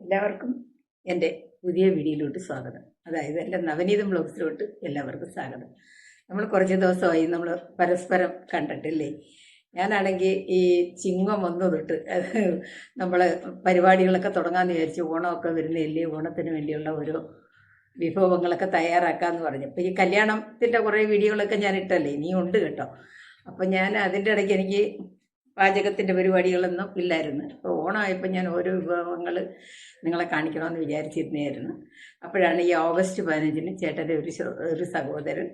എല്ലാവർക്കും എന്റെ പുതിയ വീഡിയോയിലോട്ട് സ്വാഗതം. അതായത് എന്റെ നവനീത ബ്ലോഗ്സിലോട്ട് എല്ലാവർക്കും സ്വാഗതം. നമ്മൾ കുറച്ച് ദിവസമായി നമ്മൾ പരസ്പരം കണ്ടിട്ടില്ലേ? ഞാനാണെങ്കിൽ ഈ ചിങ്ങം ഒന്ന് തൊട്ട് നമ്മൾ പരിപാടികളൊക്കെ തുടങ്ങാമെന്ന് വിചാരിച്ചു ഓണമൊക്കെ വരുന്നില്ലേ ഓണത്തിന് വേണ്ടിയുള്ള ഓരോ വിഭവങ്ങളൊക്കെ തയ്യാറാക്കാമെന്ന് പറഞ്ഞു. അപ്പോൾ ഈ കല്യാണത്തിന്റെ കുറേ വീഡിയോകളൊക്കെ ഞാൻ ഇട്ടല്ലേ? ഇനിയും ഉണ്ട് കേട്ടോ. അപ്പം ഞാൻ അതിന്റെ ഇടയ്ക്ക് എനിക്ക് പാചകത്തിന്റെ പരിപാടികളൊന്നും ഇല്ലായിരുന്നു. അപ്പോൾ ഓണമായപ്പോൾ ഞാൻ ഓരോ വിഭവങ്ങൾ നിങ്ങളെ കാണിക്കണമെന്ന് വിചാരിച്ചിരുന്നായിരുന്നു. അപ്പോഴാണ് ഈ ഓഗസ്റ്റ് പതിനഞ്ചിന് ചേട്ടന്റെ ഒരു ഒരു സഹോദരൻ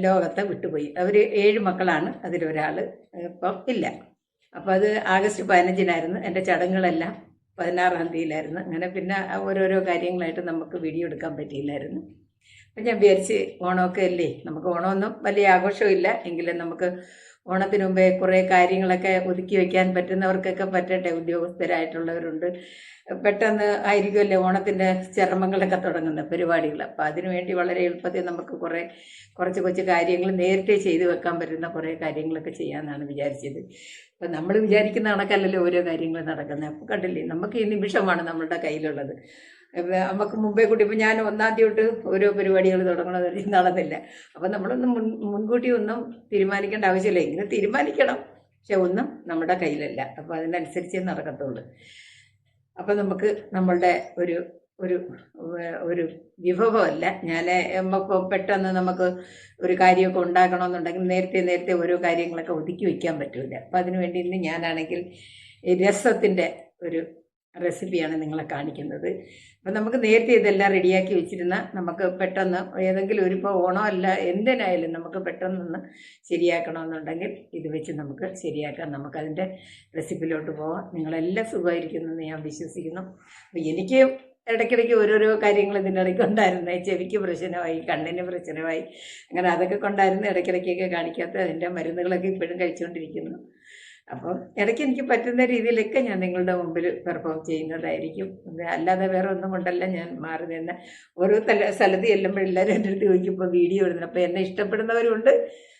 ലോകത്തെ വിട്ടുപോയി. അവർ ഏഴ് മക്കളാണ് അതിലൊരാൾ ഇപ്പം ഇല്ല. അപ്പോൾ അത് ആഗസ്റ്റ് പതിനഞ്ചിനായിരുന്നു. എന്റെ ചടങ്ങുകളെല്ലാം പതിനാറാം തീയതിയിലായിരുന്നു. അങ്ങനെ പിന്നെ ഓരോരോ കാര്യങ്ങളായിട്ട് നമുക്ക് വീഡിയോ എടുക്കാൻ പറ്റിയില്ലായിരുന്നു. അപ്പം ഞാൻ വിചാരിച്ച് ഓണമൊക്കെ അല്ലേ? നമുക്ക് ഓണമൊന്നും വലിയ ആഘോഷമില്ല. എങ്കിലും നമുക്ക് ഓണത്തിന് മുമ്പേ കുറേ കാര്യങ്ങളൊക്കെ ഒതുക്കി വെക്കാൻ പറ്റുന്നവർക്കൊക്കെ പറ്റട്ടെ ഉദ്യോഗസ്ഥരായിട്ടുള്ളവരുണ്ട്. പെട്ടെന്ന് ആയിരിക്കുമല്ലേ ഓണത്തിന്റെ ചർമ്മങ്ങളൊക്കെ തുടങ്ങുന്ന പരിപാടികൾ. അപ്പം അതിനുവേണ്ടി വളരെ എളുപ്പത്തിൽ നമുക്ക് കുറേ കുറച്ച് കുറച്ച് കാര്യങ്ങൾ നേരത്തെ ചെയ്തു വെക്കാൻ പറ്റുന്ന കുറേ കാര്യങ്ങളൊക്കെ ചെയ്യാമെന്നാണ് വിചാരിച്ചത്. അപ്പം നമ്മൾ വിചാരിക്കുന്ന കണക്കല്ലല്ലോ ഓരോ കാര്യങ്ങൾ നടക്കുന്നത്. അപ്പം കണ്ടില്ലേ നമുക്ക് ഈ നിമിഷമാണ് നമ്മളുടെ കയ്യിലുള്ളത്. നമുക്ക് മുമ്പേ കൂട്ടി ഇപ്പം ഞാൻ ഒന്നാം തീയതി തൊട്ട് ഓരോ പരിപാടികൾ തുടങ്ങണമെന്ന് നടന്നില്ല അപ്പം നമ്മളൊന്നും മുൻ മുൻകൂട്ടി ഒന്നും തീരുമാനിക്കേണ്ട ആവശ്യമില്ല. ഇങ്ങനെ തീരുമാനിക്കണം. പക്ഷെ ഒന്നും നമ്മുടെ കയ്യിലല്ല. അപ്പോൾ അതിനനുസരിച്ചേ നടക്കത്തുള്ളൂ. അപ്പം നമുക്ക് നമ്മളുടെ ഒരു ഒരു ഒരു വിഭവമല്ല. ഞാൻ ഇപ്പോൾ പെട്ടെന്ന് നമുക്ക് ഒരു കാര്യമൊക്കെ ഉണ്ടാക്കണമെന്നുണ്ടെങ്കിൽ നേരത്തെ നേരത്തെ ഓരോ കാര്യങ്ങളൊക്കെ ഒതുക്കി വയ്ക്കാൻ പറ്റില്ല അപ്പം അതിനുവേണ്ടി ഇന്ന് ഞാനാണെങ്കിൽ രസത്തിന്റെ ഒരു റെസിപ്പിയാണ് നിങ്ങളെ കാണിക്കുന്നത്. അപ്പം നമുക്ക് നേരത്തെ ഇതെല്ലാം റെഡിയാക്കി വെച്ചിരുന്ന നമുക്ക് പെട്ടെന്ന് ഏതെങ്കിലും ഒരു ഇപ്പോൾ അല്ല എന്തിനായാലും നമുക്ക് പെട്ടെന്നൊന്ന് ശരിയാക്കണമെന്നുണ്ടെങ്കിൽ ഇത് വെച്ച് നമുക്ക് ശരിയാക്കാം. നമുക്കതിന്റെ റെസിപ്പിയിലോട്ട് പോവാം. നിങ്ങളെല്ലാം സുഖമായിരിക്കുന്നു എന്ന് ഞാൻ വിശ്വസിക്കുന്നു. അപ്പോൾ എനിക്ക് ഇടയ്ക്കിടയ്ക്ക് ഓരോരോ കാര്യങ്ങൾ ഇതിന്റെ ഇടയ്ക്ക് ഉണ്ടായിരുന്നു. ചെവിക്ക് പ്രശ്നമായി കണ്ണിന് പ്രശ്നമായി. അങ്ങനെ അതൊക്കെ കൊണ്ടായിരുന്നു ഇടയ്ക്കിടയ്ക്കൊക്കെ കാണിക്കാത്ത അതിന്റെ മരുന്നുകളൊക്കെ ഇപ്പോഴും കഴിച്ചുകൊണ്ടിരിക്കുന്നു. അപ്പം ഇടയ്ക്ക് എനിക്ക് പറ്റുന്ന രീതിയിലൊക്കെ ഞാൻ നിങ്ങളുടെ മുമ്പിൽ പെർഫോം ചെയ്യുന്നതായിരിക്കും. അല്ലാതെ വേറെ ഒന്നും കൊണ്ടല്ല ഞാൻ മാറി നിന്ന് ഓരോ തല സ്ഥലത്ത് ചെല്ലുമ്പോൾ എല്ലാവരും എന്റെ അടുത്ത് ചോദിക്കുമ്പോൾ വീഡിയോ ഇടുന്നത്. അപ്പോൾ എന്നെ ഇഷ്ടപ്പെടുന്നവരുണ്ട്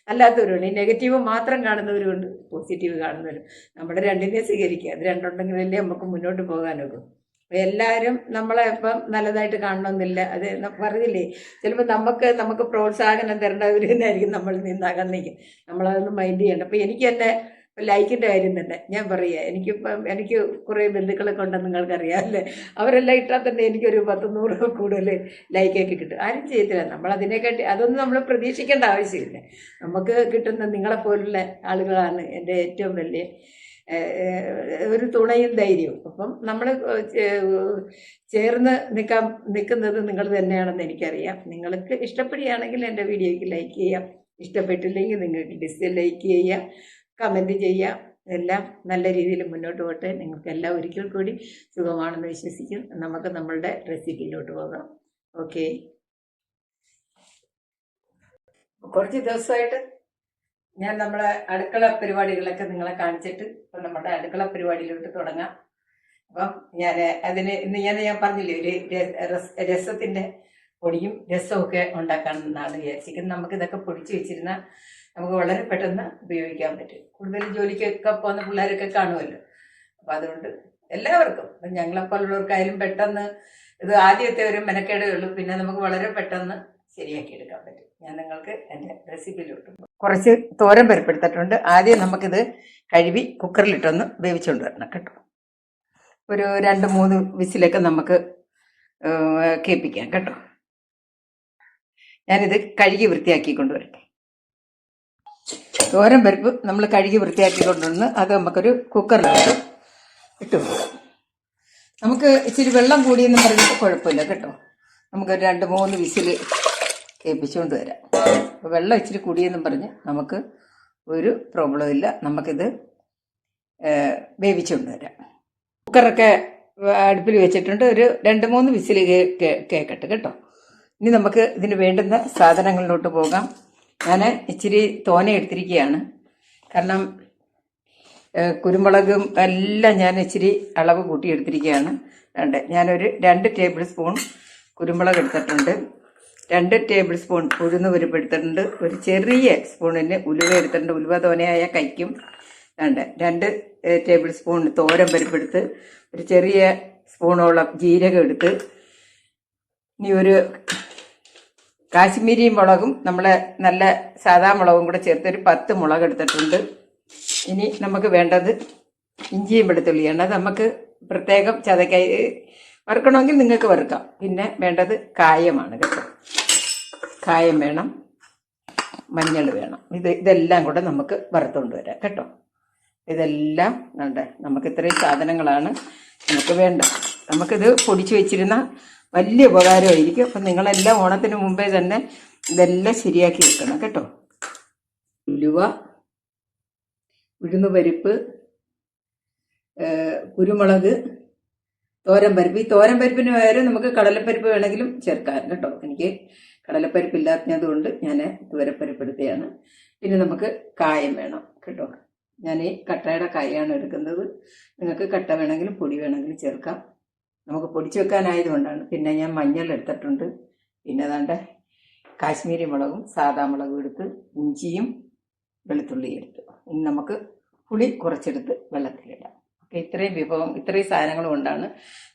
അല്ലാത്തവരുണ്ട്. ഈ നെഗറ്റീവ് മാത്രം കാണുന്നവരുണ്ട് പോസിറ്റീവ് കാണുന്നവരും. നമ്മുടെ രണ്ടിനെ സ്വീകരിക്കുക. അത് രണ്ടുണ്ടെങ്കിലല്ലേ നമുക്ക് മുന്നോട്ട് പോകാനൊക്കും. എല്ലാവരും നമ്മളെ ഇപ്പം നല്ലതായിട്ട് കാണണമെന്നില്ല. അത് പറഞ്ഞില്ലേ ചിലപ്പോൾ നമുക്ക് നമുക്ക് പ്രോത്സാഹനം തരേണ്ടവർ തന്നെയായിരിക്കും നമ്മൾ നിന്നാകാൻ നമ്മളതൊന്നും മൈൻഡ് ചെയ്യണ്ട. അപ്പം എനിക്ക് തന്നെ ലൈക്കിന്റെ കാര്യം തന്നെ ഞാൻ പറയുക എനിക്ക് എനിക്ക് കുറേ ബന്ധുക്കളൊക്കെ ഉണ്ടെന്ന് നിങ്ങൾക്കറിയാമല്ലേ അവരെല്ലാം ഇട്ടാൽ തന്നെ എനിക്കൊരു പത്ത് നൂറ് കൂടുതൽ ലൈക്കൊക്കെ കിട്ടും. ആരും ചെയ്യത്തില്ല. നമ്മൾ അതിനെക്കാട്ടി അതൊന്നും നമ്മൾ പ്രതീക്ഷിക്കേണ്ട ആവശ്യമില്ല. നമുക്ക് കിട്ടുന്ന നിങ്ങളെപ്പോലുള്ള ആളുകളാണ് എന്റെ ഏറ്റവും വലിയ ഒരു തുണയും ധൈര്യവും. അപ്പം നമ്മൾ ചേർന്ന് നിൽക്കാൻ നിൽക്കുന്നത് നിങ്ങൾ തന്നെയാണെന്ന് എനിക്കറിയാം. നിങ്ങൾക്ക് ഇഷ്ടപ്പെടുകയാണെങ്കിൽ എന്റെ വീഡിയോയ്ക്ക് ലൈക്ക് ചെയ്യാം. ഇഷ്ടപ്പെട്ടില്ലെങ്കിൽ നിങ്ങൾക്ക് ഡിസ്ലൈക്ക് ചെയ്യാം. കമന്റ് ചെയ്യാം. എല്ലാം നല്ല രീതിയിൽ മുന്നോട്ട് പോട്ടെ നിങ്ങൾക്കെല്ലാം ഒരിക്കൽ കൂടി സുഖമാണെന്ന് വിശ്വസിക്കും. നമുക്ക് നമ്മളുടെ റെസിപ്പിയിലോട്ട് പോകാം. ഓക്കെ കുറച്ച് ദിവസമായിട്ട് ഞാൻ നമ്മളെ അടുക്കള പരിപാടികളൊക്കെ നിങ്ങളെ കാണിച്ചിട്ട് ഇപ്പം നമ്മുടെ അടുക്കള പരിപാടിയിലോട്ട് തുടങ്ങാം. അപ്പം ഞാൻ അതിന് ഇന്ന് ഞാൻ ഞാൻ പറഞ്ഞില്ലേ ഒരു രസത്തിന്റെ പൊടിയും രസമൊക്കെ ഉണ്ടാക്കാമെന്നാണ് വിചാരിച്ചിരിക്കുന്നത്. നമുക്ക് ഇതൊക്കെ പൊടിച്ച് വെച്ചിരുന്ന നമുക്ക് വളരെ പെട്ടെന്ന് ഉപയോഗിക്കാൻ പറ്റും. കൂടുതൽ ജോലിക്കൊക്കെ പോകുന്ന പിള്ളേരൊക്കെ കാണുമല്ലോ. അപ്പം അതുകൊണ്ട് എല്ലാവർക്കും ഞങ്ങളെപ്പോലുള്ളവർക്കായാലും പെട്ടെന്ന് ഇത് ആദ്യത്തെ ഒരു മെനക്കേടേ ഉള്ളൂ. പിന്നെ നമുക്ക് വളരെ പെട്ടെന്ന് ശരിയാക്കി എടുക്കാൻ പറ്റും. ഞാൻ നിങ്ങൾക്ക് എന്റെ റെസിപ്പിയിലോട്ട്. കുറച്ച് തോരൻ പരിപ്പെടുത്തിട്ടുണ്ട് ആദ്യം നമുക്കിത് കഴുകി കുക്കറിലിട്ടൊന്ന് വേവിച്ചുകൊണ്ട് വരണം കേട്ടോ. ഒരു രണ്ട് മൂന്ന് വിസിലൊക്കെ നമുക്ക് കേൾപ്പിക്കാം കേട്ടോ. ഞാനിത് കഴുകി വൃത്തിയാക്കി കൊണ്ടുവരട്ടെ തോരൻ പരിപ്പ് നമ്മൾ കഴുകി വൃത്തിയാക്കി കൊണ്ടുവന്ന് അത് നമുക്കൊരു കുക്കറിൽ ഇട്ടു. നമുക്ക് ഇച്ചിരി വെള്ളം കൂടിയെന്ന് പറഞ്ഞിട്ട് കുഴപ്പമില്ല കേട്ടോ. നമുക്ക് രണ്ട് മൂന്ന് വിസിൽ കേൾപ്പിച്ചുകൊണ്ട് വരാം. അപ്പോൾ വെള്ളം ഇച്ചിരി കൂടിയെന്നും പറഞ്ഞ് നമുക്ക് ഒരു പ്രോബ്ലം ഇല്ല. നമുക്കിത് വേവിച്ചുകൊണ്ട് വരാം. കുക്കറൊക്കെ അടുപ്പിൽ വെച്ചിട്ടുണ്ട്. ഒരു രണ്ട് മൂന്ന് വിസിൽ കേൾക്കട്ടെ കേട്ടോ. ഇനി നമുക്ക് ഇതിന് വേണ്ടുന്ന സാധനങ്ങളിലോട്ട് പോകാം. ഞാൻ ഇച്ചിരി തോന എടുത്തിരിക്കുകയാണ് കാരണം കുരുമുളകും എല്ലാം ഞാൻ ഇച്ചിരി അളവ് കൂട്ടി എടുത്തിരിക്കുകയാണ് രണ്ട് ഞാനൊരു രണ്ട് ടേബിൾ സ്പൂൺ കുരുമുളക് എടുത്തിട്ടുണ്ട്. രണ്ട് ടേബിൾ സ്പൂൺ ഉഴുന്ന് പരിപ്പ് എടുത്തിട്ടുണ്ട്. ഒരു ചെറിയ സ്പൂണിന് ഉലുവ എടുത്തിട്ടുണ്ട്. ഉലുവ തോനയായ കൈക്കും. രണ്ട് രണ്ട് ടേബിൾ സ്പൂൺ തോരൻ പരിപ്പെടുത്ത് ഒരു ചെറിയ സ്പൂണോളം ജീരകം എടുത്ത് ഇനി ഒരു കാശ്മീരി മുളകും നമ്മളെ നല്ല സാധാ മുളകും കൂടെ ചേർത്ത് ഒരു പത്ത് മുളക് എടുത്തിട്ടുണ്ട്. ഇനി നമുക്ക് വേണ്ടത് ഇഞ്ചിയും വെളുത്തുള്ളിയാണ്. അത് നമുക്ക് പ്രത്യേകം ചതക്കായി വറുക്കണമെങ്കിൽ നിങ്ങൾക്ക് വറുക്കാം. പിന്നെ വേണ്ടത് കായമാണ് കേട്ടോ. കായം വേണം മഞ്ഞൾ വേണം. ഇത് ഇതെല്ലാം കൂടെ നമുക്ക് വറുത്തുകൊണ്ട് വരാം കേട്ടോ. ഇതെല്ലാം ഉണ്ട് നമുക്ക് ഇത്രയും സാധനങ്ങളാണ് നമുക്ക് വേണ്ടത്. നമുക്കിത് പൊടിച്ചു വെച്ചിരുന്ന വലിയ ഉപകാരമായിരിക്കും. അപ്പം നിങ്ങളെല്ലാം ഓണത്തിന് മുമ്പേ തന്നെ ഇതെല്ലാം ശരിയാക്കി വെക്കണം കേട്ടോ. ഉലുവ ഉഴുന്ന് പരിപ്പ് കുരുമുളക് തോരൻ പരിപ്പ്. ഈ തോരൻ പരിപ്പിന് പകരം നമുക്ക് കടലപ്പരിപ്പ് വേണമെങ്കിലും ചേർക്കാം കേട്ടോ. എനിക്ക് കടലപ്പരിപ്പ് ഇല്ലാത്തത് കൊണ്ട് ഞാൻ തുവരപ്പരിപ്പ് എടുത്തതാണ് പിന്നെ നമുക്ക് കായം വേണം കേട്ടോ. ഞാൻ ഈ കട്ടയുടെ കായാണ് എടുക്കുന്നത്. നിങ്ങൾക്ക് കട്ട വേണമെങ്കിലും പൊടി വേണമെങ്കിലും ചേർക്കാം. നമുക്ക് പൊടിച്ചു വെക്കാനായതുകൊണ്ടാണ് പിന്നെ ഞാൻ മഞ്ഞൾ എടുത്തിട്ടുണ്ട്. പിന്നെ അതാണ്ട് കാശ്മീരി മുളകും സാദാ മുളകും എടുത്ത് ഇഞ്ചിയും വെളുത്തുള്ളിയും എടുത്തു. ഇനി നമുക്ക് പുളി കുറച്ചെടുത്ത് വെള്ളത്തിലിടാം. ഇത്രയും വിഭവം ഇത്രയും സാധനങ്ങൾ കൊണ്ടാണ്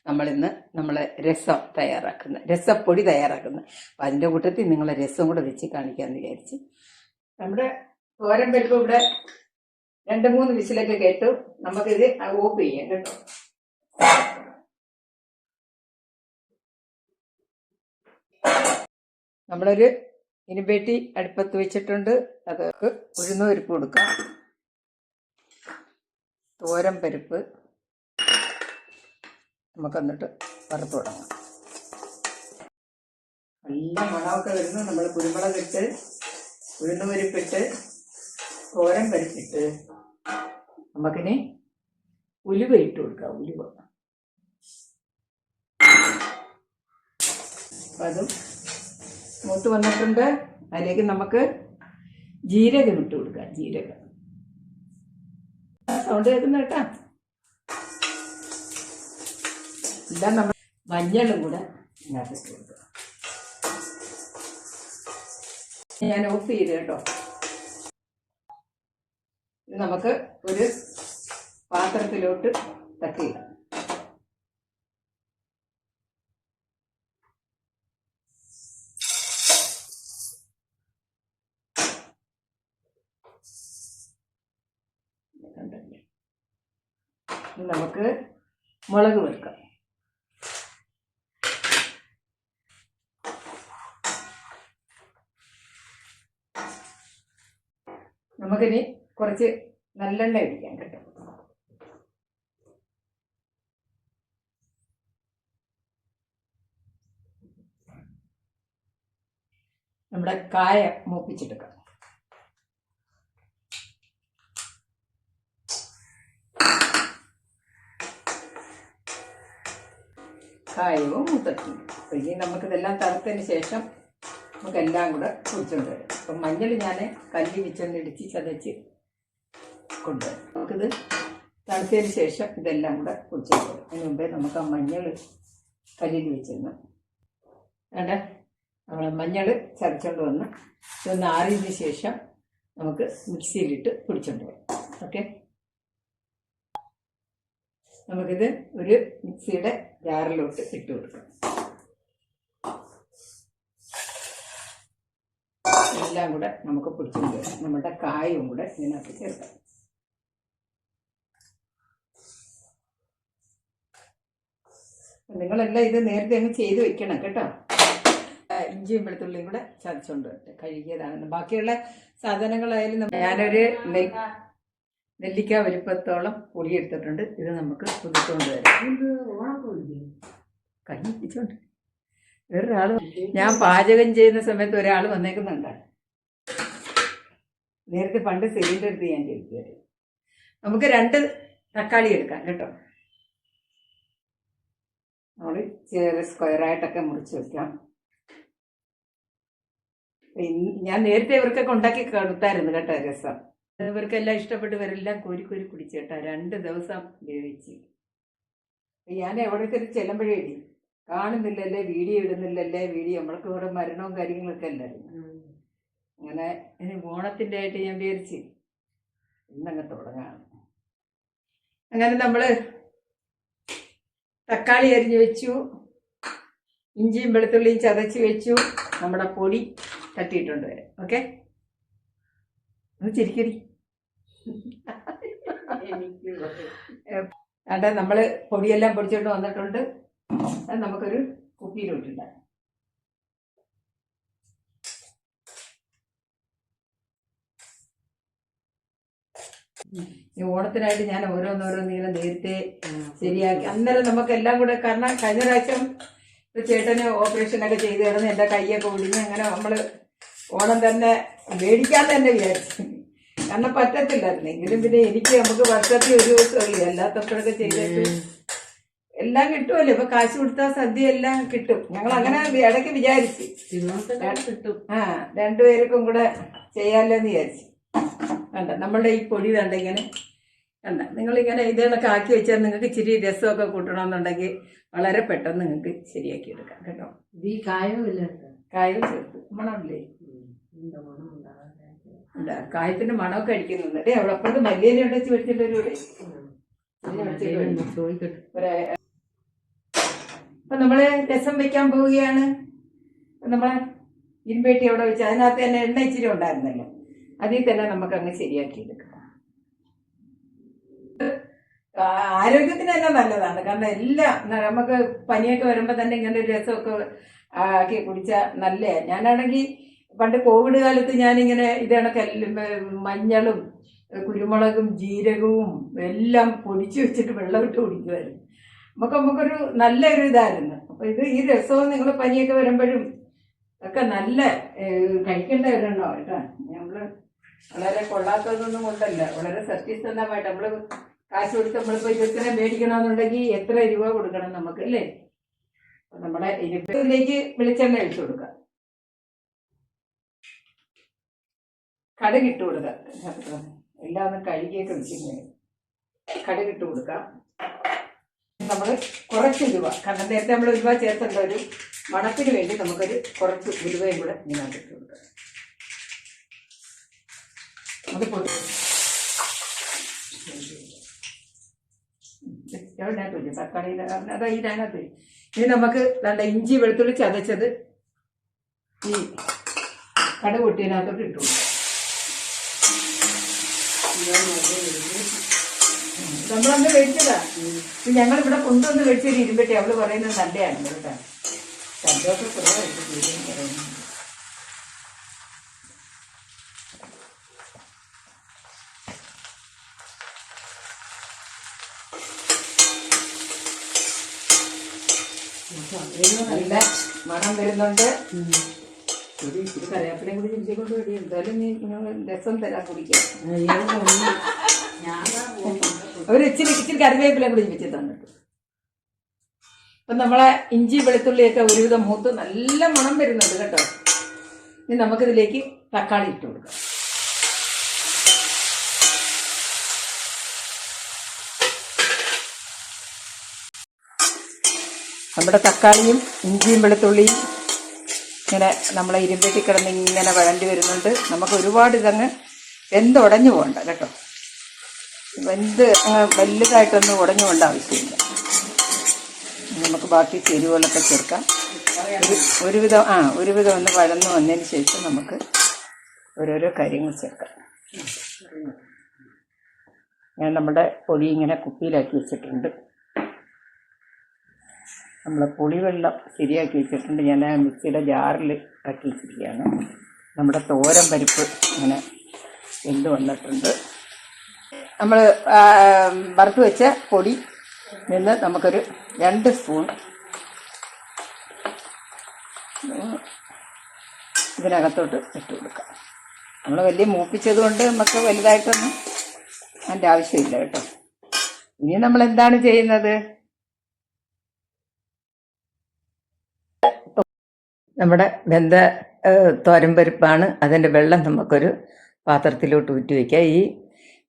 നമ്മളിന്ന് നമ്മളെ രസം തയ്യാറാക്കുന്നത്. രസപ്പൊടി തയ്യാറാക്കുന്നത്. അപ്പം അതിന്റെ കൂട്ടത്തിൽ നിങ്ങളെ രസം കൂടെ വെച്ച് കാണിക്കാമെന്ന് വിചാരിച്ച്. നമ്മുടെ തോരൻ പരിപ്പ് ഇവിടെ രണ്ട് മൂന്ന് വിസിലൊക്കെ കേട്ടു. നമുക്കിത് ഓഫ് ചെയ്യാം കേട്ടോ. നമ്മളൊരു ഇരുമ്പേട്ടി അടുപ്പത്ത് വെച്ചിട്ടുണ്ട്. അത് ഉഴുന്ന പരിപ്പ് കൊടുക്കാം. തോരൻ പരിപ്പ്. നമുക്ക് എന്നിട്ട് വറുത്ത് തുടങ്ങാം നല്ല മണമൊക്കെ വരുന്നു. നമ്മൾ കുരുമുളക് ഇട്ട് ഉഴുന്ന പരിപ്പിട്ട് തോരൻ പരിപ്പിട്ട് നമുക്കിനി ഉലുവ ഇട്ട് കൊടുക്കാം. ഉലുവ. അതും മൂത്ത് വന്നിട്ടുണ്ട്. അതിലേക്ക് നമുക്ക് ജീരകം ഇട്ട് കൊടുക്കാം ജീരകം. സൗണ്ട് കേൾക്കുന്ന കേട്ടാ എല്ലാം നമ്മൾ മഞ്ഞളും കൂടെ ഇതിനകത്ത് കൊടുക്കുക ഞാൻ ഓഫ് ചെയ്ത് കേട്ടോ. നമുക്ക് ഒരു പാത്രത്തിലോട്ട് തട്ടിയിടാം നമുക്ക് മുളക് വെക്കാം നമുക്കിനി കുറച്ച് നല്ലെണ്ണ ഒഴിക്കാം കേട്ടോ. നമ്മുടെ കായ മൂപ്പിച്ചെടുക്കാം കായവും അപ്പം ഇനി നമുക്കിതെല്ലാം തണുത്തതിന് ശേഷം നമുക്കെല്ലാം കൂടെ കുടിച്ചുകൊണ്ട് വരും. അപ്പം മഞ്ഞൾ ഞാൻ കല്ലി വിച്ചെണ്ണ ഇടിച്ച് ചതച്ച് കൊണ്ടുവരും. നമുക്കിത് തണുത്തതിന് ശേഷം ഇതെല്ലാം കൂടെ കുടിച്ചുകൊണ്ട് വരും. അതിന് മുമ്പേ നമുക്ക് ആ മഞ്ഞൾ കല്ലിൽ വെച്ചിരുന്നു വേണ്ട നമ്മൾ മഞ്ഞൾ ചതച്ചുകൊണ്ട് വന്ന് ഇതൊന്ന് ആറിയതിന് ശേഷം നമുക്ക് മിക്സിയിലിട്ട് പിടിച്ചുകൊണ്ട് വരാം. ഓക്കെ? നമുക്കിത് ഒരു മിക്സിയുടെ ജാറിലോട്ട് ഇട്ട് കൊടുക്കാം. എല്ലാം കൂടെ നമുക്ക് പിടിച്ചുകൊണ്ട് നമ്മുടെ കായവും കൂടെ ഇതിനകത്ത് ചേർക്കാം. നിങ്ങളെല്ലാം ഇത് നേരത്തെ അങ്ങ് ചെയ്ത് വെക്കണം കേട്ടോ. ഇഞ്ചിയും വെളുത്തുള്ളിയും കൂടെ ചതച്ചുകൊണ്ട് കഴുകിയതാണ്. ബാക്കിയുള്ള സാധനങ്ങളായാലും ഞാനൊരു നെല്ലിക്ക വലിപ്പത്തോളം പൊടി എടുത്തിട്ടുണ്ട്. ഇത് നമുക്ക് കുതിച്ചുകൊണ്ട് വരാം. കൈ പിടിച്ചോണ്ട് വേറൊരാൾ ഞാൻ പാചകം ചെയ്യുന്ന സമയത്ത് ഒരാൾ വന്നേക്കുന്നുണ്ട്. നേരത്തെ പണ്ട് സിലിണ്ടർ എടുത്ത് ഞാൻ ചോദിക്കുമായിരുന്നു നമുക്ക് രണ്ട് തക്കാളി എടുക്കാം കേട്ടോ. നമ്മൾ ചെറിയ സ്ക്വയറായിട്ടൊക്കെ മുറിച്ച് വെക്കാം. ഞാൻ നേരത്തെ ഇവർക്കൊക്കെ ഉണ്ടാക്കി കൊടുത്തായിരുന്നു കേട്ടോ രസം. ഇവർക്കെല്ലാം ഇഷ്ടപ്പെട്ട് ഇവരെല്ലാം കോരി കോരി കുടിച്ചു കേട്ടോ രണ്ട് ദിവസം ഉപയോഗിച്ച്. ഞാൻ എവിടേക്കൊരു ചെല്ലുമ്പോഴേ കാണുന്നില്ലല്ലേ വീഡിയോ ഇടുന്നില്ലല്ലേ വീഡിയോ നമ്മൾക്ക് ഇവിടെ മരണവും കാര്യങ്ങളൊക്കെ അല്ലായിരുന്നു അങ്ങനെ ഇനി ഓണത്തിന്റെ ആയിട്ട് ഞാൻ വിചാരിച്ച് ഇന്നങ്ങ് തുടങ്ങാം. അങ്ങനെ നമ്മൾ തക്കാളി അരിഞ്ഞു വെച്ചു. ഇഞ്ചിയും വെളുത്തുള്ളിയും ചതച്ച് വെച്ചു. നമ്മുടെ പൊടി തട്ടിയിട്ടുണ്ട്. വരെ ഓക്കെ? ഒന്ന് ചിരിക്കടി. അതെ നമ്മൾ പൊടിയെല്ലാം പൊടിച്ചോണ്ട് വന്നിട്ടുണ്ട്. അത് നമുക്കൊരു കുപ്പിയിലോട്ടുണ്ട് ഈ ഓണത്തിനായിട്ട് ഞാൻ ഓരോന്നോരോന്ന് ഇങ്ങനെ നേരത്തെ ശരിയാക്കി. അന്നേരം നമുക്ക് എല്ലാം കൂടെ കാരണം കഴിഞ്ഞ പ്രാവശ്യം ചേട്ടന് ഓപ്പറേഷനൊക്കെ ചെയ്ത് കിടന്ന് എന്റെ കൈയൊക്കെ ഒടിഞ്ഞ് അങ്ങനെ നമ്മൾ ഓണം തന്നെ മേടിക്കാൻ തന്നെ വിചാരിച്ചു. കാരണം പറ്റത്തില്ലായിരുന്നു. എങ്കിലും പിന്നെ എനിക്ക് നമുക്ക് വർഷത്തിൽ ഒരു ദിവസമല്ലേ അല്ലാത്തപ്പോഴൊക്കെ ചെയ്തിട്ട് എല്ലാം കിട്ടുമല്ലോ. ഇപ്പൊ കാശ് കൊടുത്താൽ സദ്യ എല്ലാം കിട്ടും. ഞങ്ങൾ അങ്ങനെ ഇടയ്ക്ക് വിചാരിച്ചു. കിട്ടും. ആ രണ്ടുപേർക്കും കൂടെ ചെയ്യാമല്ലോ എന്ന് വിചാരിച്ചു. കണ്ട നമ്മളുടെ ഈ പൊടി കണ്ട ഇങ്ങനെ. കണ്ട നിങ്ങളിങ്ങനെ ഇതേണൊക്കെ ആക്കി വെച്ചാൽ നിങ്ങൾക്ക് ഇച്ചിരി രസമൊക്കെ കൂട്ടണമെന്നുണ്ടെങ്കിൽ വളരെ പെട്ടെന്ന് നിങ്ങൾക്ക് ശരിയാക്കി എടുക്കാം. കേട്ടോ? ഇത് ഈ കായവും ഇല്ല. കായവും ചേർത്ത്. മണമില്ലേ ഇല്ല കായത്തിന്റെ മണമൊക്കെ അടിക്കുന്നുണ്ട്. അവിടെ അപ്പുറത്ത് മല്ലിയില ഉണ്ടെച്ച് വെച്ചിട്ട് ഒരു അപ്പൊ നമ്മൾ രസം വെക്കാൻ പോവുകയാണ്. നമ്മളെ ഇരുമ്പേട്ടി അവിടെ വെച്ച് അതിനകത്ത് തന്നെ എണ്ണ ഇച്ചിരി ഉണ്ടായിരുന്നല്ലോ. അതിൽ തന്നെ നമുക്ക് അങ്ങ് ശരിയാക്കി എടുക്കാം ആരോഗ്യത്തിന് തന്നെ നല്ലതാണ്. കാരണം എല്ലാം നമുക്ക് പനിയൊക്കെ വരുമ്പോൾ തന്നെ ഇങ്ങനെ ഒരു രസമൊക്കെ ആക്കി കുടിച്ചാൽ നല്ല ഞാനാണെങ്കിൽ പണ്ട് കോവിഡ് കാലത്ത് ഞാനിങ്ങനെ ഇത് കണക്ക് മഞ്ഞളും കുരുമുളകും ജീരകവും എല്ലാം പൊടിച്ചു വെച്ചിട്ട് വെള്ളമിട്ട് കുടിക്കുമായിരുന്നു നമുക്ക് നമുക്കൊരു നല്ലൊരു ഇതായിരുന്നു. അപ്പൊ ഇത് ഈ രസവും നിങ്ങൾ പനിയൊക്കെ വരുമ്പോഴും ഒക്കെ നല്ല കഴിക്കേണ്ട ഒരെണ്ണോ കേട്ടോ. നമ്മൾ വളരെ കൊള്ളാത്തതൊന്നും കൊണ്ടല്ല. വളരെ സത്യസന്ധമായിട്ട് നമ്മൾ കാശ് കൊടുത്ത് നമ്മളിപ്പോൾ ഇരുപത്തിനെ മേടിക്കണമെന്നുണ്ടെങ്കിൽ എത്ര രൂപ കൊടുക്കണം നമുക്ക് അല്ലേ? നമ്മുടെ ഇരുപത്തിലേക്ക് വെളിച്ചെണ്ണ ഒഴിച്ചു കൊടുക്കാം. കടുകിട്ട് കൊടുക്കുക എല്ലാം ഒന്ന് കഴുകിയൊക്കെ വെച്ചിരുന്നത് കടുകിട്ട് കൊടുക്കാം നമ്മൾ കുറച്ച് ഉലുവ കാരണം നേരത്തെ നമ്മൾ ഉലുവ ചേർത്തേണ്ട ഒരു മണത്തിന് വേണ്ടി നമുക്കൊരു കുറച്ച് ഉലുവയും കൂടെ ഇതിനകത്ത് ഇട്ട് കൊടുക്കാം. അത് എവിടെയായിട്ട് വരും തക്കാളിയിൽ അതാ ഇതിനകത്ത്? ഇനി നമുക്ക് നല്ല ഇഞ്ചി വെളുത്തുള്ളി ചതച്ചത് ഈ കട പൊട്ടിയതിനകത്തോട്ട് ഇട്ടു നമ്മളന്ന് കഴിച്ചതാ ഇത് ഞങ്ങൾ ഇവിടെ കൊണ്ടുവന്ന് കഴിച്ചൊരു ഇരുമ്പട്ടെ. അവൾ പറയുന്നത് നല്ലതാണ് കേട്ടോ. ശബ്ദമൊക്കെ കുറവായിട്ട് തീരുമെന്ന് പറയുന്നു. നല്ല മണം വരുന്നുണ്ട്. ഒരു ഇച്ചിരി കറിവേപ്പിലയും കൂടി ചിരിച്ചു കൊണ്ട് വരും എന്തായാലും നീ നിങ്ങൾ രസം തരാൻ കുടിക്കാം ഒരു ഇച്ചിരി ഇച്ചിരി കറിവേപ്പില കൂടി വെച്ച് തന്നിട്ട്. നമ്മളെ ഇഞ്ചി വെളുത്തുള്ളിയൊക്കെ ഒരുവിധം മൂത്ത് നല്ല മണം വരുന്നുണ്ട് കേട്ടോ. ഇനി നമുക്കിതിലേക്ക് തക്കാളി ഇട്ട് കൊടുക്കാം. നമ്മുടെ തക്കാളിയും ഇഞ്ചിയും വെളുത്തുള്ളിയും ഇങ്ങനെ നമ്മളെ ഇരുമ്പെട്ടി കിടന്ന് ഇങ്ങനെ വഴണ്ടി വരുന്നുണ്ട്. നമുക്ക് ഒരുപാട് ഇതങ്ങ് വെന്തുടഞ്ഞു പോകണ്ട കേട്ടോ. വെന്ത് വലുതായിട്ടൊന്നും ഉടഞ്ഞു പോകേണ്ട ആവശ്യമില്ല. നമുക്ക് ബാക്കി ചേരുവകളൊക്കെ ചേർക്കാം. ഒരു ഒരുവിധം ആ ഒരുവിധം ഒന്ന് വഴന്നു വന്നതിന് ശേഷം നമുക്ക് ഓരോരോ കാര്യങ്ങൾ ചേർക്കാം. ഞാൻ നമ്മുടെ പൊടി ഇങ്ങനെ കുപ്പിയിലാക്കി വെച്ചിട്ടുണ്ട്. നമ്മൾ പുളിവെള്ളം ശരിയാക്കി വെച്ചിട്ടുണ്ട്. ഞാൻ മിക്സിയുടെ ജാറിൽ ആക്കി വെച്ചിരിക്കുകയാണ്. നമ്മുടെ തോരൻ പരിപ്പ് ഇങ്ങനെ വെന്ത് വന്നിട്ടുണ്ട്. നമ്മൾ വറുത്ത് വെച്ച പൊടി നിന്ന് നമുക്കൊരു രണ്ട് സ്പൂൺ ഇതിനകത്തോട്ട് ഇട്ട് കൊടുക്കാം. നമ്മൾ വലിയ മൂപ്പിച്ചത് കൊണ്ട് നമുക്ക് വലുതായിട്ടൊന്നും അതിന്റെ ആവശ്യമില്ല കേട്ടോ. ഇനി നമ്മൾ എന്താണ് ചെയ്യുന്നത്? നമ്മുടെ വെന്ത തോരൻ പരിപ്പാണ്. അതിന്റെ വെള്ളം നമുക്കൊരു പാത്രത്തിലോട്ട് ഊറ്റി വയ്ക്കുക ഈ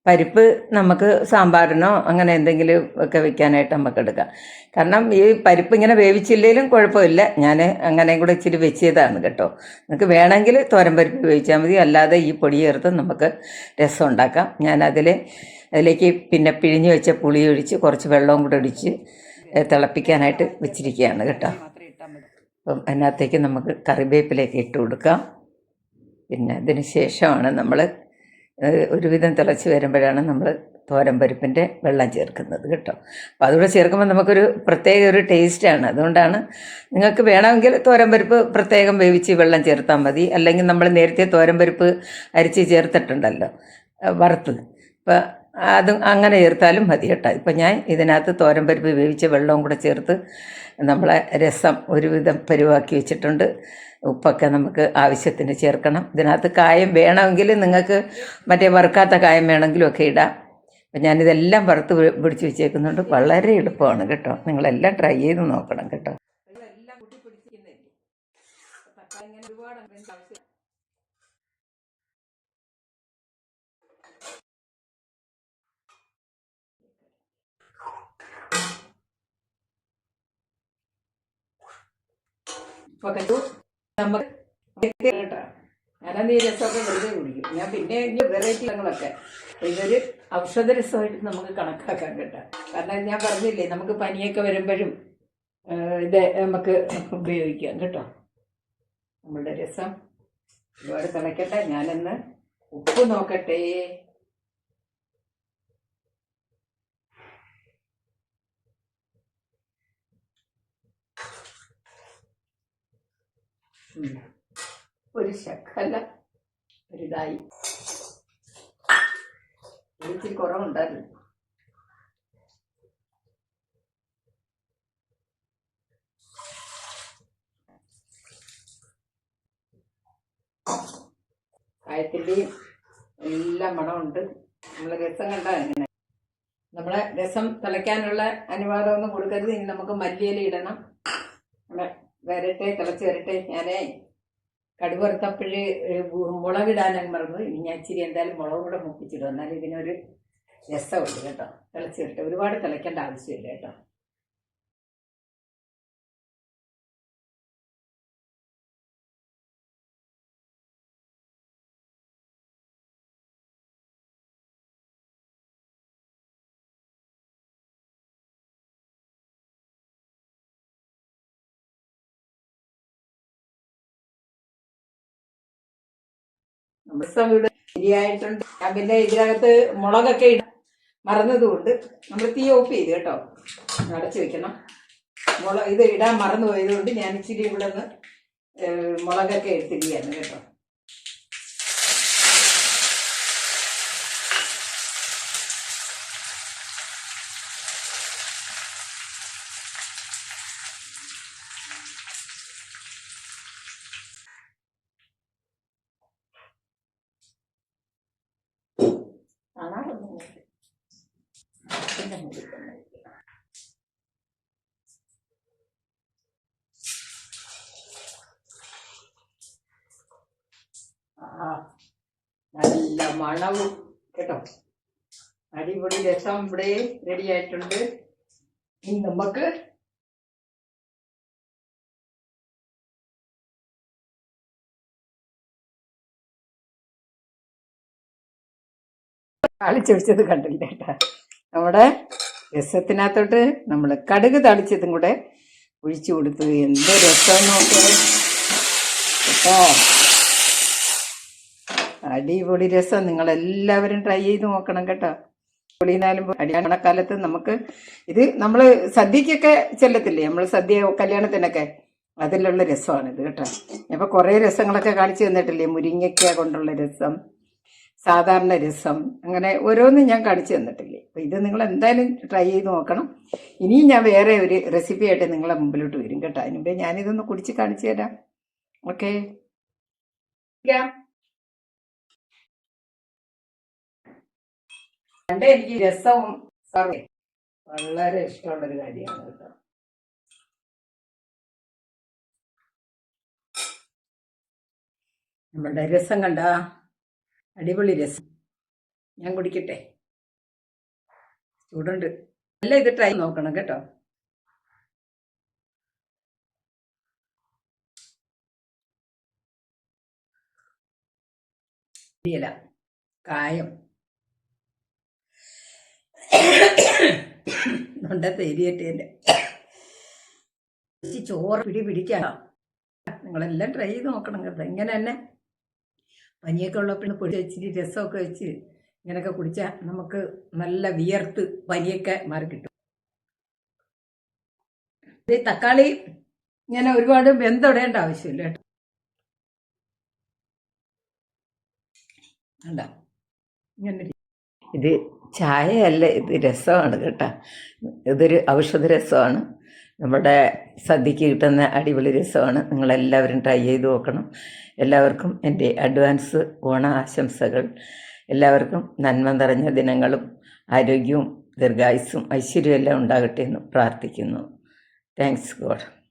പരിപ്പ് നമുക്ക് സാമ്പാറിനോ അങ്ങനെ എന്തെങ്കിലും ഒക്കെ വെക്കാനായിട്ട് നമുക്ക് എടുക്കാം. കാരണം ഈ പരിപ്പ് ഇങ്ങനെ വേവിച്ചില്ലെങ്കിലും കുഴപ്പമില്ല. ഞാൻ അങ്ങനെയും കൂടെ ഇച്ചിരി വെച്ചതാണ് കേട്ടോ. നിങ്ങൾക്ക് വേണമെങ്കിൽ തോരൻ പരിപ്പ് വേവിച്ചാൽ മതി. അല്ലാതെ ഈ പൊടി ചേർത്ത് നമുക്ക് രസം ഉണ്ടാക്കാം. ഞാനതിൽ അതിലേക്ക് പിന്നെ പിഴിഞ്ഞ് വെച്ച പുളി ഒഴിച്ച് കുറച്ച് വെള്ളവും കൂടെ ഒഴിച്ച് തിളപ്പിക്കാനായിട്ട് വെച്ചിരിക്കുകയാണ് കേട്ടോ. അപ്പം അതിനകത്തേക്ക് നമുക്ക് കറിവേപ്പിലേക്ക് ഇട്ട് കൊടുക്കാം. പിന്നെ അതിന് ശേഷമാണ് നമ്മൾ ഒരുവിധം തിളച്ച് വരുമ്പോഴാണ് നമ്മൾ തോരൻ പരിപ്പിന്റെ വെള്ളം ചേർക്കുന്നത് കേട്ടോ. അപ്പോൾ അതുകൂടെ ചേർക്കുമ്പോൾ നമുക്കൊരു പ്രത്യേക ഒരു ടേസ്റ്റാണ്. അതുകൊണ്ടാണ് നിങ്ങൾക്ക് വേണമെങ്കിൽ തോരൻ പരിപ്പ് പ്രത്യേകം വേവിച്ച് വെള്ളം ചേർത്താൽ മതി. അല്ലെങ്കിൽ നമ്മൾ നേരത്തെ തോരൻ പരിപ്പ് അരിച്ച് ചേർത്തിട്ടുണ്ടല്ലോ വറുത്ത് അപ്പം അത് അങ്ങനെ ചേർത്താലും മതി കേട്ടോ. ഇപ്പം ഞാൻ ഇതിനകത്ത് തോരൻ പരിപ്പ് വേവിച്ച വെള്ളവും കൂടെ ചേർത്ത് നമ്മളെ രസം ഒരുവിധം പരിവാക്കി വെച്ചിട്ടുണ്ട്. ഉപ്പൊക്കെ നമുക്ക് ആവശ്യത്തിന് ചേർക്കണം. ഇതിനകത്ത് കായം വേണമെങ്കിൽ നിങ്ങൾക്ക് മറ്റേ വറുക്കാത്ത കായം വേണമെങ്കിലും ഒക്കെ ഇടാം. അപ്പം ഞാനിതെല്ലാം വറുത്ത് പിടിച്ച് വെച്ചേക്കുന്നുണ്ട്. വളരെ എളുപ്പമാണ് കേട്ടോ. നിങ്ങളെല്ലാം ട്രൈ ചെയ്ത് നോക്കണം കേട്ടോ. നമുക്ക് കേട്ടോ. ഞാനത് ഈ രസമൊക്കെ വെറുതെ കുടിക്കും. ഞാൻ പിന്നെ ഇനി വെറൈറ്റി ഇതൊരു ഔഷധ രസമായിട്ട് നമുക്ക് കണക്കാക്കാൻ കേട്ടോ. കാരണം ഞാൻ പറഞ്ഞില്ലേ നമുക്ക് പനിയൊക്കെ വരുമ്പോഴും ഇത് നമുക്ക് ഉപയോഗിക്കാം കേട്ടോ. നമ്മളുടെ രസം ഒരുപാട് തിളക്കട്ടെ ഞാനെന്ന് ഉപ്പ് നോക്കട്ടെ. ഒരു ശക്കല ഒരിതായി. ഇച്ചിരി കുറവുണ്ടായിരുന്നു. കായത്തിന്റെയും എല്ലാം മണമുണ്ട്. നമ്മളെ രസം കണ്ടാൽ അങ്ങനെ നമ്മളെ രസം തിളയ്ക്കാനുള്ള അനുവാദമൊന്നും കൊടുക്കരുത്. ഇനി നമുക്ക് മല്ലിയില ഇടണം. വരട്ടെ തിളച്ച് വരട്ടെ. ഞാനേ കടുക് വറുത്തപ്പോഴ് മുളകിടാനും മറന്നു. ഇനി ഞാൻ ഇച്ചിരി എന്തായാലും മുളക് കൂടെ മുപ്പിച്ചിടും. എന്നാലും ഇതിനൊരു രസമുണ്ട് കേട്ടോ. തിളച്ച് വരട്ടെ. ഒരുപാട് തിളയ്ക്കേണ്ട ആവശ്യമില്ല കേട്ടോ. ഇവിടെ ശരിയായിട്ടുണ്ട്. ഞാൻ പിന്നെ ഇതിനകത്ത് മുളകൊക്കെ ഇട മറന്നതുകൊണ്ട് നമ്മൾ തീ ഓഫ് ചെയ്ത് കേട്ടോ. അടച്ചു വെക്കണം. മുളക് ഇത് ഇടാൻ മറന്നു പോയതുകൊണ്ട് ഞാൻ ഇച്ചിരി ഇവിടെ നിന്ന് മുളകൊക്കെ എടുത്തിരിക്കുകയാണ് കേട്ടോ കാണാറൊന്നും പിന്നെ മുറിക്കുന്നു. ആ മണവും കേട്ടോ. അടിപൊളി രസം ഇവിടെ റെഡി ആയിട്ടുണ്ട്. ഇനി നമുക്ക് താളിച്ചൊഴിച്ചത് കണ്ടില്ല കേട്ടാ. നമ്മുടെ രസത്തിനകത്തോട്ട് നമ്മൾ കടുക് തളിച്ചതും കൂടെ ഒഴിച്ചു കൊടുത്തു എന്ത് രസം നോക്ക്. കേട്ടോ. അടിപൊളി രസം. നിങ്ങൾ എല്ലാവരും ട്രൈ ചെയ്ത് നോക്കണം കേട്ടോ. പൊളിനാലും അടിയാണക്കാലത്ത് നമുക്ക് ഇത് നമ്മൾ സദ്യക്കൊക്കെ ചെല്ലത്തില്ലേ? നമ്മൾ സദ്യ കല്യാണത്തിനൊക്കെ. അതിലുള്ള രസമാണ് ഇത് കേട്ടോ. അപ്പൊ കുറേ രസങ്ങളൊക്കെ കാണിച്ചു തന്നിട്ടില്ലേ? മുരിങ്ങയ്ക്ക കൊണ്ടുള്ള രസം സാധാരണ രസം അങ്ങനെ ഓരോന്നും ഞാൻ കാണിച്ചു തന്നിട്ടില്ലേ? അപ്പൊ ഇത് നിങ്ങൾ എന്തായാലും ട്രൈ ചെയ്ത് നോക്കണം. ഇനിയും ഞാൻ വേറെ ഒരു റെസിപ്പി ആയിട്ട് നിങ്ങളെ മുമ്പിലോട്ട് വരും കേട്ടോ. അതിനുമ്പേ ഞാനിതൊന്ന് കുടിച്ച് കാണിച്ചു തരാം. ഓക്കെ പണ്ടേ എനിക്ക് രസവും സാറേ വളരെ ഇഷ്ടമുള്ളൊരു കാര്യമാണ് കേട്ടോ. നമ്മളുടെ രസം കണ്ട? അടിപൊളി രസം. ഞാൻ കുടിക്കട്ടെ. ചൂടുണ്ട്. അല്ല ഇത് ട്രൈ നോക്കണം കേട്ടോ. കായം. തൊണ്ട തേരിയട്ടെ എന്റെ ചോറ് പിടി പിടിക്കാം നിങ്ങളെല്ലാം ട്രൈ ചെയ്ത് നോക്കണം കേട്ടോ. ഇങ്ങനെ തന്നെ പനിയൊക്കെ ഉള്ളപ്പോൾ പൊടി വെച്ചിട്ട് രസമൊക്കെ വെച്ച് ഇങ്ങനെയൊക്കെ കുടിച്ചാൽ നമുക്ക് നല്ല വിയർത്ത് പനിയൊക്കെ മാറി കിട്ടും. ഈ തക്കാളി ഇങ്ങനെ ഒരുപാട് വെന്തൊടേണ്ട ആവശ്യമില്ല കേട്ടോ. ഇത് ചായയല്ല ഇത് രസമാണ് കേട്ടോ. ഇതൊരു ഔഷധ രസമാണ്. നമ്മുടെ സദ്യക്ക് കിട്ടുന്ന അടിപൊളി രസമാണ്. നിങ്ങളെല്ലാവരും ട്രൈ ചെയ്ത് നോക്കണം. എല്ലാവർക്കും എന്റെ അഡ്വാൻസ് ഓണ ആശംസകൾ. എല്ലാവർക്കും നന്മ നിറഞ്ഞ ദിനങ്ങളും ആരോഗ്യവും ദീർഘായുസ്സും ഐശ്വര്യവും എല്ലാം ഉണ്ടാകട്ടെ എന്ന് പ്രാർത്ഥിക്കുന്നു. Thanks God